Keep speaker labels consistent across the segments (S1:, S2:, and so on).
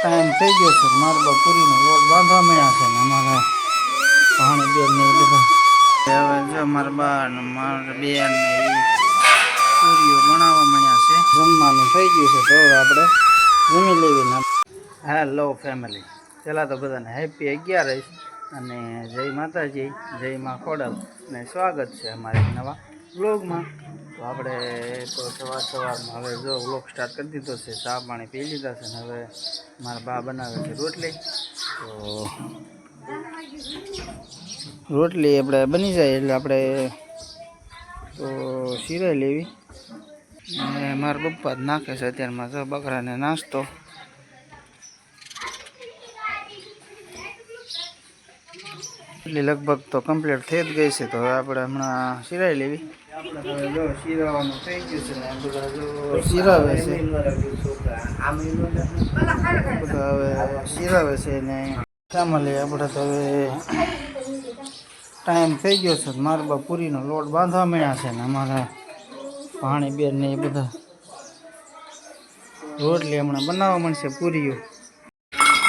S1: Time થઈ ગયો છે. મારે બા પૂરીનો લોટ બાંધવા મળ્યા છે ને અમારા પાણી બેન ને લીધા હવે જો મારા બા ને મારા બેન ને પૂરીઓ બનાવવા મળ્યા છે. જમવાનું થઈ ગયું છે. તો આપણે જમી લેવી ના હેલો ફેમિલી પહેલાં તો બધાને હેપી અગિયાર અને જય માતાજી, જય મા ખોડલ. ને સ્વાગત છે અમારે નવા વ્લોગમાં તો આપણે તો સવાર સવારમાં હવે જો વ્લોગ સ્ટાર્ટ કરી દીધો છે, ચા પાણી પી લીધા છે ને હવે મારા બા બનાવે છે રોટલી. તો રોટલી આપણે બની જાય એટલે આપણે તો સિરાઈ લેવી. અને મારા પપ્પા જ નાખે છે અત્યારમાં જો બકરાને નાસ્તો. એટલી લગભગ તો કમ્પ્લીટ થઈ જ ગઈ છે. તો હવે આપણે હમણાં સિરાઈ લેવી. ગયું છે ને બધા હવે શિરાવે છે ને ફેમિલી આપણે તો હવે ટાઈમ થઈ ગયો છે. મારા બા પૂરીનો લોટ બાંધવા મળ્યા છે ને અમારા ભાણી બેન ને એ બધા રોટલી હમણાં બનાવવા મળશે પૂરીઓ.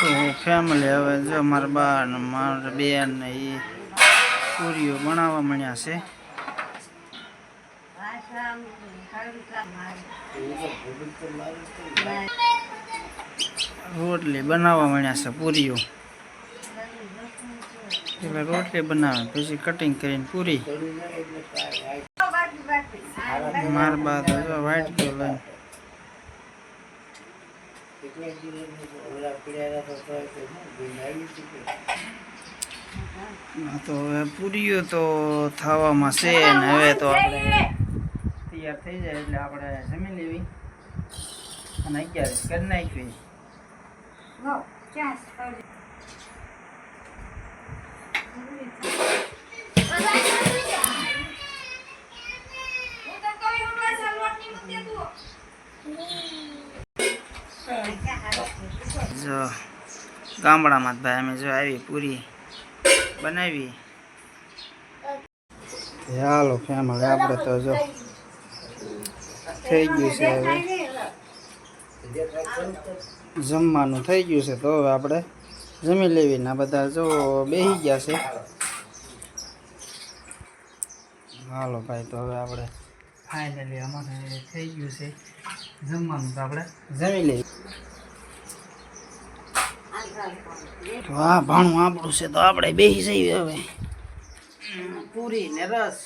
S1: ફેમિલી હવે જો મારા બા ને મારા બેન ને એ પૂરીઓ બનાવવા મળ્યા છે. રોટલી બનાવવા મળ્યા છે પૂરીઓ. પેલા રોટલી બનાવે, પછી કટિંગ કરીને પૂરી. માર બા તો વાઇટ ગયો લઈને હા તો હવે પૂરીઓ તો થવામાં છે ને હવે તો આપણે તૈયાર થઈ જાય એટલે આપણે જમી લેવી. અને અગિયાર કરી નાખવી. જો ગામડામાં જ ભાઈ, અમે જો આવી પૂરી બનાવી. હાલો ફેમિલી આપણે તો જો થઈ ગયું છે હવે. જમવાનું થઈ ગયું છે તો હવે આપણે જમી લેવી ના બધા જો બેસી ગયા છે. હાલો ભાઈ, તો હવે આપણે ફાઇનલી અમારે થઈ ગયું છે જમવાનું તો આપણે જમી લેવી તો આ ભાણું આપણું છે તો આપણે બેસી જઈએ હવે. પૂરી ને રસ.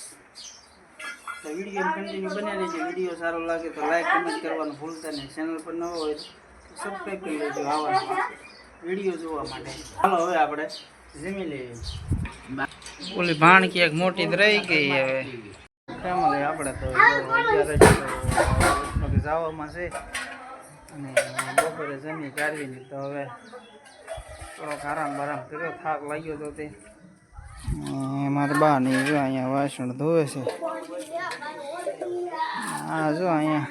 S1: તો વીડિયો કન્ટિન્યુ બન્યા રહેજો. વીડિયો સારો લાગે તો લાઈક કમેન્ટ કરવાનું ભૂલતા નહીં. ચેનલ પર નવો હોય તો સબસ્ક્રાઈબ કરી લેજો આવા વીડિયો જોવા માટે. ચાલો હવે આપણે જમી લઈએ. ઓલી ભાણ ક્યાંક મોટી રહી ગઈ હવે. ફેમિલી આપણે તો અત્યારે જવામાં છે. અને બપોરે જમી કાઢવીને તો હવે થોડોક આરામ બારામ કર્યો થાક લાગ્યો તો તે. મારે બા ને જો અહીંયા વાસણ ધોવે છે. હા જો અહીંયા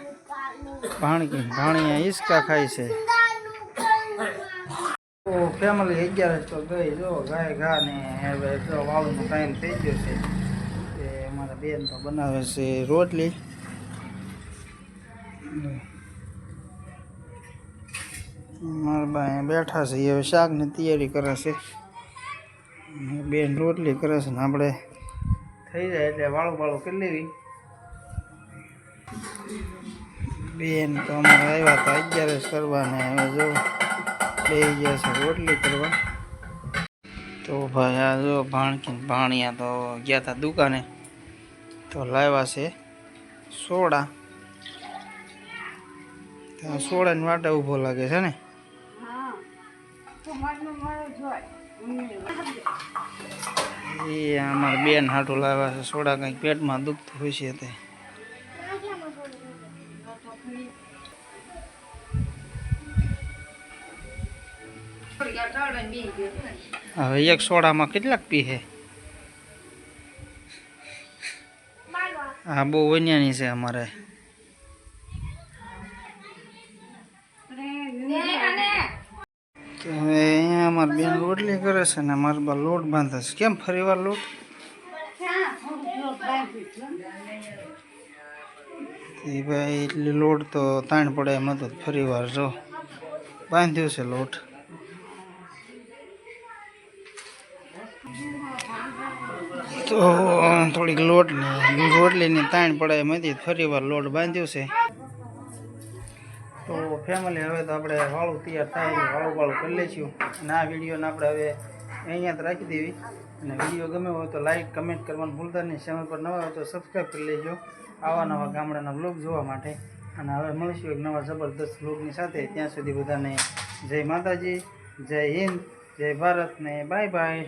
S1: ભાણકી ભાણી હિસકા ખાય છે. ફેમિલી અગિયાર તો ગઈ જો ગાય ઘા ને હવે જો વાવનું ટાઈમ થઈ ગયો છે. એ મારા બેન તો બનાવે છે રોટલી. મારા બા બેઠા છે. હવે શાકની તૈયારી કરે છે. બેન રોટલી કરે છે ને આપણે થઈ જાય એટલે વાળું વાળું કરી લેવી. બેન તો અમારે આવ્યા હતા અગિયાર જ કરવાને હવે જો બે ગયા છે રોટલી કરવા. તો ભાઈ આ જો ભાણકી ભાણિયા તો ગયા હતા દુકાને. તો લાવ્યા છે સોડા. સોડાની વાટે ઊભો લાગે છે ને. એ અમારે બેન હાટું લાવ્યા છે. સોડા કંઈક પેટમાં દુખતું હોય છે તે. હવે એક સોડામાં કેટલાક પી છે? હા બહુ વન્યાની છે અમારે. તો હવે અહીંયા બેન રોટલી કરે છે ને મારા બા લોટ બાંધે છે. કેમ ફરી વાર લોટ? એ ભાઈ એટલે લોટ તો તાણ પડે એમ હતો ફરી વાર જો. બાંધ્યો છે લોટ. તો થોડીક લોટ ને રોટલીની તાણ પડે એમાંથી ફરી વાર લોટ બાંધ્યો છે. ફેમિલી હવે તો આપણે વાળું તૈયાર થાય વાળું વાળું કરી લઈશું. અને આ વિડીયોને આપણે હવે અહીંયા જ રાખી દેવી. અને વીડિયો ગમે હોય તો લાઇક કમેન્ટ કરવાનું ભૂલતા નહીં. ચેનલ પર નવા હોય તો સબસ્ક્રાઈબ કરી લેજો. આવા નવા ગામડાના બ્લોગ જોવા માટે. અને હવે મળીશું એક નવા જબરદસ્ત બ્લોગની સાથે. ત્યાં સુધી બધાને જય માતાજી, જય હિન્દ, જય ભારત ને બાય બાય